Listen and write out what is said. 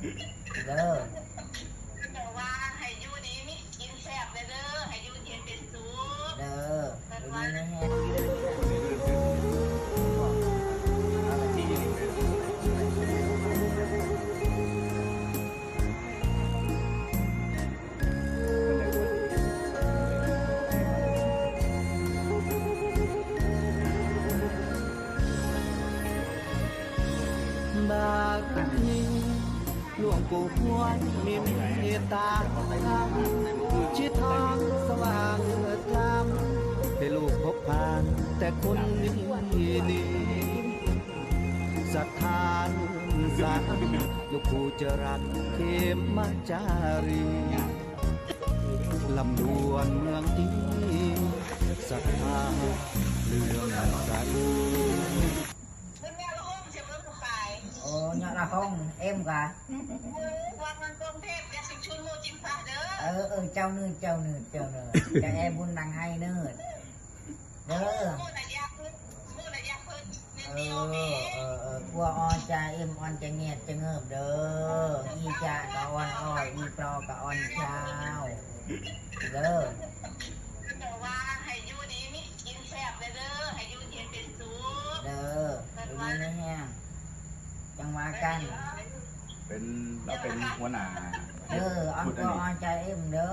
เด้อแต่ว่าให้อยู่ดีมีกินแซ่บเด้อเด้อให้อยู่เย็นเป็นสุขเด้อดูดีนะฮะบากนี้ หลวงปู่พวนมีเมตตาธรรมชิดทางสว่างเถิดธรรมให้ลูกพบผ่าน แต่คนนี้นี่ศรัทธาสาลูกปู่จะรักเขมจารี อ้ยอดละห้องเอ็มกะวันมันกรุงเทพอย่าสิชุนโมจิมพาเด้อ เออเออเจ้าเนืดเจ้าเนืดเจ้าเนืดจะแอบุญนังให้เนืดเด้อโมน่ะยากขึ้นโมน่ะยากขึ้นนิดเอเดียวอแม่เออเออกลัวออนจะเอ็มออนจะเงียดจะเงิบเด้อ อีจะกะออนอ้อย อีปลอกะออนเช้าเด้อ กัน เป็นเราเป็นหัวหน้าเด้อออนก็ออนใจเอ็มเด้อ